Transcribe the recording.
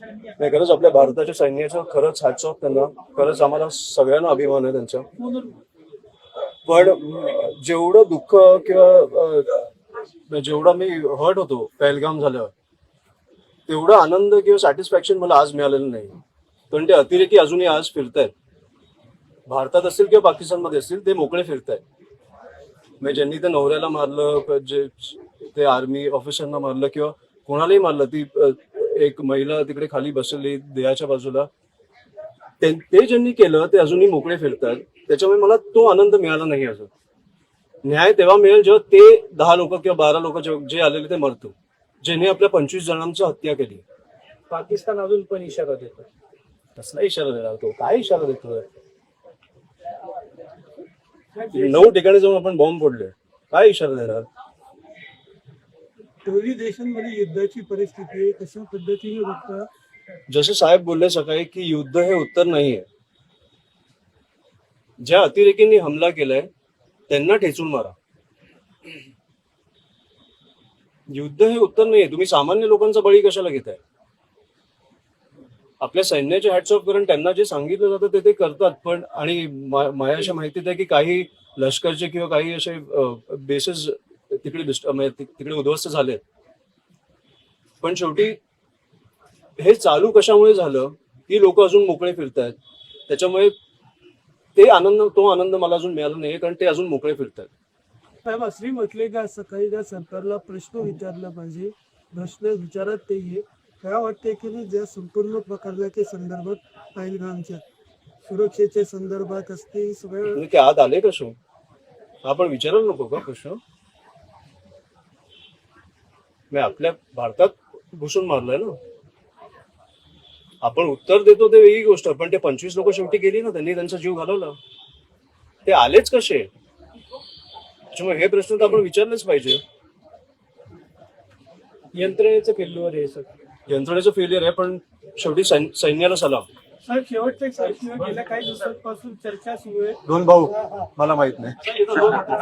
नाही खरंच आपल्या भारताच्या सैन्याचं खरंच हॅट्स त्यांना. खरंच आम्हाला सगळ्यांना अभिमान आहे त्यांचा. पण जेवढं दुःख किंवा जेवढा मी हर्ट होतो पहलगाम झाल्यावर तेवढा आनंद किंवा सॅटिस्फॅक्शन मला आज मिळालेलं नाही. पण ते अतिरेकी अजूनही आज फिरतायत. भारतात असतील किंवा पाकिस्तानमध्ये असतील ते मोकळे फिरतायत. म्हणजे ज्यांनी ते नवऱ्याला मारलं जे ते आर्मी ऑफिसरना मारलं किंवा कोणालाही मारलं ती एक महिला तिकडे खाली बसलेली देहाच्या बाजूला. ते ते ज्यांनी केलं ते अजूनही मोकळे फिरतात. त्याच्यामुळे मला तो आनंद मिळाला नाही अजून. न्याय तेव्हा मिळेल जेव्हा ते दहा लोक किंवा बारा लोक जे आलेले ते मरतो ज्यांनी आपल्या पंचवीस जणांची हत्या केली. पाकिस्तान अजून पण इशारा देतो कसला इशारा देणार तो? काय इशारा देतोय? नऊ ठिकाणी जाऊन आपण बॉम्ब फोडले. काय इशारा देणार? दोन्ही देशांमध्ये युद्धाची परिस्थिती आहे. कशा पद्धतीने बघता? जसे साहेब बोलले सकाळी की युद्ध हे उत्तर नाहीये ज्या अतिरेकींनी हमला केलाय त्यांना ठेचून मारा. युद्ध हे उत्तर नाहीये तुम्ही सामान्य लोकांचा बळी कशाला घेताय? आपल्या सैन्याचे हॅट्स ऑफ करून त्यांना जे सांगितलं जातं ते ते करतात पण आणि माझ्या अशा माहितीत आहे की काही लष्करचे किंवा काही असे बेसेस तिकडे म्हणजे ति- तिकडे उद्ध्वस्त झालेत. पण शेवटी हे चालू कशामुळे झालं? की लोक अजून मोकळे फिरतायत. त्याच्यामुळे ते आनंद तो आनंद मला अजून मिळाला नाही कारण ते अजून मोकळे फिरतायत. साहेब असली म्हटले का सकाळी त्या सरकारला प्रश्न विचारला पाहिजे? प्रश्न विचारत ते ये काय वाटते की नाही ज्या संपूर्ण प्रकरणाच्या संदर्भात पहलगामच्या सुरक्षेच्या संदर्भात असते सगळ्या ते आत आले कसो आपण विचारायला नको का प्रश्न? मी आपल्या भारतात घुसून मारलंय ना. आपण उत्तर देतो ते वेगळी गोष्ट पण ते पंचवीस लोक शेवटी गेली ना त्यांनी त्यांचा जीव घालवला. ते आलेच कसे? त्याच्यामुळे हे प्रश्न तर आपण विचारलेच पाहिजे. यंत्रणेचं फेल्युअर आहे सगळं यंत्रणेचं फेलियर आहे पण शेवटी सैन- सैन्याला सलाम. साहेब शेवटचा एक प्रश्न गेल्या काही दिवसांपासून चर्चा सुरू आहे. दोन भाऊ मला माहीत नाही.